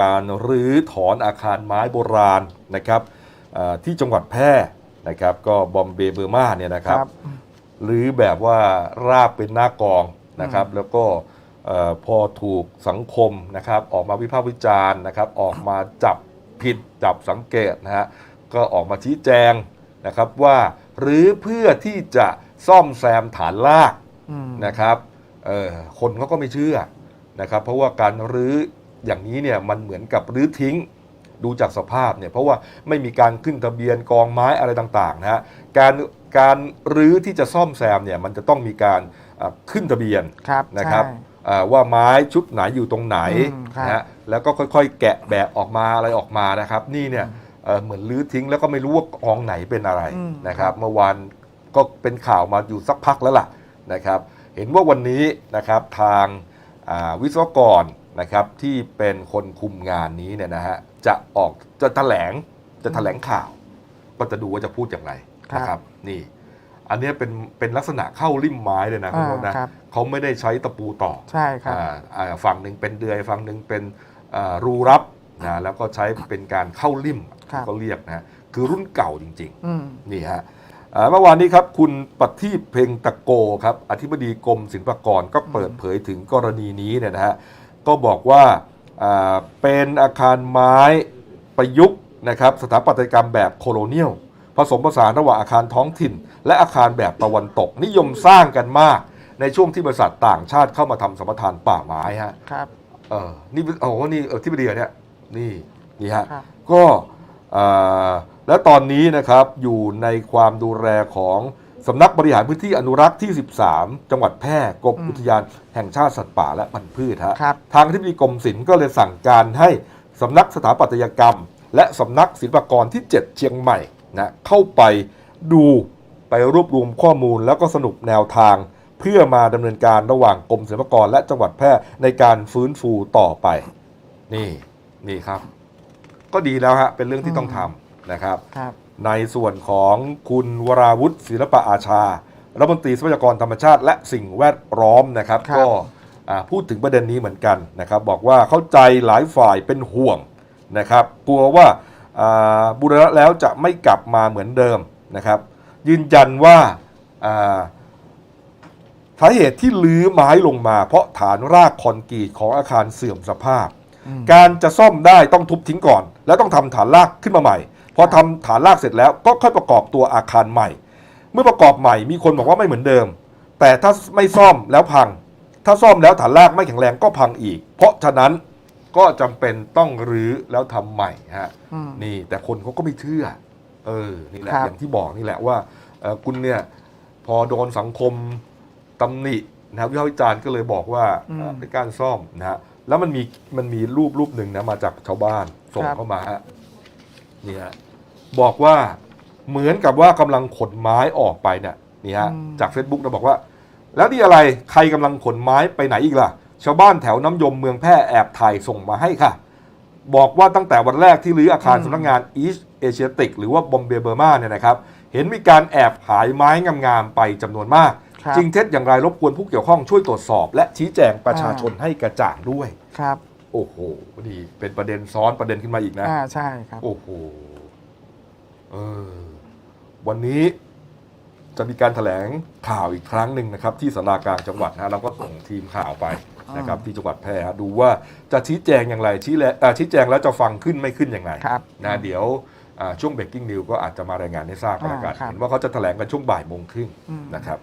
การรื้อถอนอาคารไม้โบราณนะครับเอ่อที่จังหวัดแพร่นะครับก็บอมเบย์เบอร์มาเนี่ยนะครับ หรือแบบว่าราบเป็นหน้ากองนะครับ แล้วก็เอ่อพอถูกสังคมนะครับออกมาวิพากษ์วิจารณ์นะครับ ออกมาจับผิดจับสังเกตนะฮะก็ออกมาชี้แจงนะครับว่าหรือเพื่อที่จะซ่อมแซมฐานราก อืม นะครับเอ่อคนเขาก็ไม่เชื่อนะครับ เพราะว่าการรื้อ อย่างนี้เนี่ยมันเหมือนกับรื้อทิ้งดูจากสภาพเนี่ยเพราะว่าไม่มีการขึ้นทะเบียนกองไม้อะไรต่างๆนะฮะการการรื้อที่จะซ่อมแซมเนี่ยมันจะต้องมีการอ่าขึ้นทะเบียนครับนะครับใช่ อ่าว่าไม้ชุดไหนอยู่ตรงไหนอืมครับ นะฮะแล้วก็ค่อยๆ แกะแบบออกมาอะไรออกมานะครับ นี่เนี่ยเอ่อเหมือนรื้อทิ้งแล้วก็ไม่รู้ว่ากองไหนเป็นอะไรอืมนะครับเมื่อวานก็เป็นข่าวมาอยู่สักพักแล้วล่ะนะครับ เห็นว่าวันนี้นะครับทางอ่าวิศวกร นะครับที่เป็นคนคุมงานนี้เนี่ยนะฮะจะออกจะแถลงจะแถลงข่าว ก็จะดูว่าจะพูดอย่างไรครับนะครับนี่ อันเนี้ยเป็นเป็นลักษณะเข้าริมไม้เลยนะคุณอ่าโรจน์นะครับ เขาไม่ได้ใช้ตะปูตอกใช่ครับ อ่าอ่าฝั่งหนึ่งเป็นเดือยฝั่งหนึ่งเป็นอ่ารูรับนะแล้วก็ใช้เป็นการเข้าริมครับ ก็เรียกนะฮะคือรุ่นเก่าจริง ๆ อืม นี่ฮะอ่าเมื่อวานนี้ครับ คุณปฏิพเพ็งตะโกครับ อธิบดีกรมศิลปากรก็เปิดเผยถึงกรณีนี้เนี่ยนะฮะ ก็บอกว่าอ่าเป็นอาคารไม้ประยุกต์นะครับสถาปัตยกรรมแบบโคโลเนียลผสมผสานระหว่างอาคารท้องถิ่น และอาคารแบบตะวันตก นิยมสร้างกันมาก ในช่วงที่บริษัทต่างชาติเข้ามาทำสมปทานป่าไม้ฮะครับเออนี่โอ้โหนี่เออที่บดีเนี่ยนี่นี่ฮะครับก็อ่าและตอนนี้นะครับอยู่ในความดูแลของ สำนักบริหารพื้นที่อนุรักษ์ที่ 13 จังหวัดแพร่กรมอืมอุทยานแห่งชาติสัตว์ป่าและพันธุ์พืชฮะครับ ทางอธิบดีกรมศิลป์ก็เลยสั่งการให้สำนักสถาปัตยกรรม และสำนักศิลปากรที่ 7 เชียงใหม่นะเข้าไปดูไปรวบรวมข้อมูลแล้วก็สรุปแนวทาง เพื่อมาดำเนินการระหว่างกรมศิลปากรและจังหวัดแพร่ในการฟื้นฟูต่อไป นี่นี่ครับ ก็ดีแล้วฮะเป็นเรื่องที่ต้องทำนะครับ ครับ ในส่วนของคุณวราวุฒิศิลปะอาชารัฐมนตรีทรัพยากรธรรมชาติ และสิ่งแวดล้อมนะครับ ครับ ก็อ่าพูดถึงประเด็นนี้เหมือนกันนะครับ บอกว่าเข้าใจหลายฝ่ายเป็นห่วงนะครับกลัวว่าอ่าบูรณะแล้วจะไม่กลับมาเหมือนเดิมนะครับ ยืนยันว่าอ่าสาเหตุที่ลื้อไม้ลงมา เพราะฐานรากคอนกรีตของอาคารเสื่อมสภาพอืมการจะซ่อมได้ต้องทุบทิ้งก่อน แล้วต้องทำฐานรากขึ้นมาใหม่ พอทำฐานรากเสร็จแล้วก็ค่อยประกอบตัวอาคารใหม่ เมื่อประกอบใหม่มีคนบอกว่าไม่เหมือนเดิม แต่ถ้าไม่ซ่อมแล้วพัง ถ้าซ่อมแล้วฐานรากไม่แข็งแรงก็พังอีก เพราะฉะนั้นก็จำเป็นต้องรื้อแล้วทำใหม่ฮะอืมนี่แต่คนเขาก็ไม่เชื่อ เออนี่แหละครับอย่างที่บอกนี่แหละว่าเอ่อคุณเนี่ยพอโดนสังคมตำหนินะครับวิพากษ์วิจารณ์ก็เลยบอกว่าอืมเอ่อเป็นการซ่อมนะฮะแล้วมันมีมันมีรูปรูปหนึ่งนะมาจากชาวบ้านส่งครับเข้ามาฮะ นี่ฮะบอกว่าเหมือนกับว่ากำลังขนไม้ออกไปเนี่ยนี่ฮะจาก Facebook นะบอกว่า แล้วนี่อะไรใครกำลังขนไม้ไปไหนอีกล่ะ ชาวบ้านแถวน้ำยมเมืองแพร่แอบถ่ายส่งมาให้ค่ะ บอกว่าตั้งแต่วันแรกที่รื้ออาคารอืมสำนักงาน East Asiatic หรือว่าบอมเบย์เบอร์มาเนี่ยนะครับ เห็นมีการแอบหายไม้งามๆไปจำนวนมากครับจริงเท็จอย่างไรรบกวนผู้เกี่ยวข้องช่วยตรวจสอบ และชี้แจงประชาชนให้กระจ่างด้วยครับ โอ้โหนี่เป็นประเด็นซ้อนประเด็นขึ้นมาอีกนะ อ่าใช่ครับ โอ้โหเออวันนี้จะมีการแถลงข่าวอีกครั้งหนึ่งนะครับ ที่สารากลางจังหวัดนะเราก็ส่งทีมข่าวไปนะครับ ที่จังหวัดแพร่ฮะดูว่าจะชี้แจงอย่างไรชี้แลอ่าชี้แจงแล้วจะฟังขึ้นไม่ขึ้นยังไงครับนะเดี๋ยวอ่าช่วงเบรกกิ้งนิวก็อาจจะมารายงานให้ทราบกันแล้วกันอ่าครับ เห็นว่าเขาจะแถลงกันช่วงบ่ายโมงครึ่งอืมนะครับ